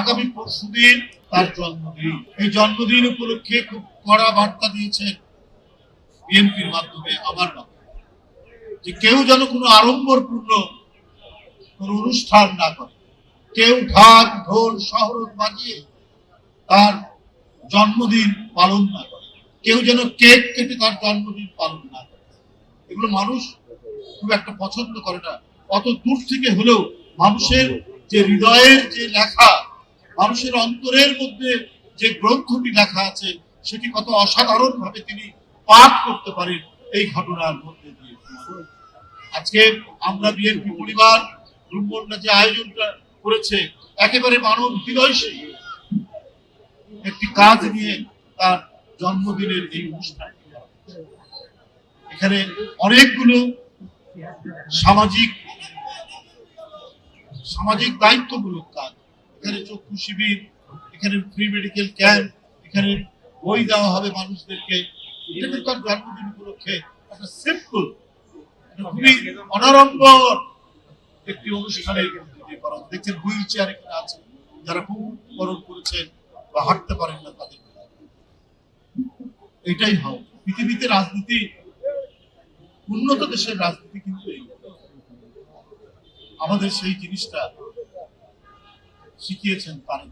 আগামী পরশুদিন তার জন্মদিন। এই জন্মদিন উপলক্ষে খুব কড়া বার্তা দিয়েছেন বিএনপির মাধ্যমে আমার যে কেউ যেন কোনো আড়ম্বরপূর্ণ কোনো অনুষ্ঠান না করে। কেউ ঢাক, ঢোল, শহরত বাজিয়ে তার জন্মদিন পালন না করে। কেউ যেন কেক কেটে তার জন্মদিন পালন না করে। এগুলো মানুষ খুব একটা পছন্দ করে না। অত দূর থেকে হলেও মানুষের যে হৃদয়ের যে লেখা মানুষের অন্তরের মধ্যে যে গ্রন্থটি লেখা আছে, সেটি কত অসাধারণ ভাবে তিনি পাঠ করতে পারেন এই ঘটনার মধ্যে দিয়ে। আজকে আমরা বিএনপি পরিবার ব্রহ্মণরা যে আয়োজনটা করেছে, একেবারে মানব হৃদয়শী একটি কাজ নিয়ে তার জন্মদিনের এই অনুষ্ঠান এখানে অনেকগুলো সামাজিক সামাজিক দায়িত্বমূলক কাজ। এখানে চক্ষু শিবির, এখানে ফ্রি মেডিকেল ক্যাম্প এখানে বই দেওয়া হবে মানুষদেরকে। জন্মদিন উপলক্ষে একটা সিম্পল খুবই অনারম্বর একটি দিয়ে করা দেখছেন, হুইল চেয়ার এখানে আছে। যারা খুব করেছেন বা হাঁটতে পারেন না তাদের এটাই হয় পৃথিবীতে রাজনীতি, উন্নত দেশের রাজনীতি কিন্তু আমাদের সেই জিনিসটা শিখিয়েছেন তারেক।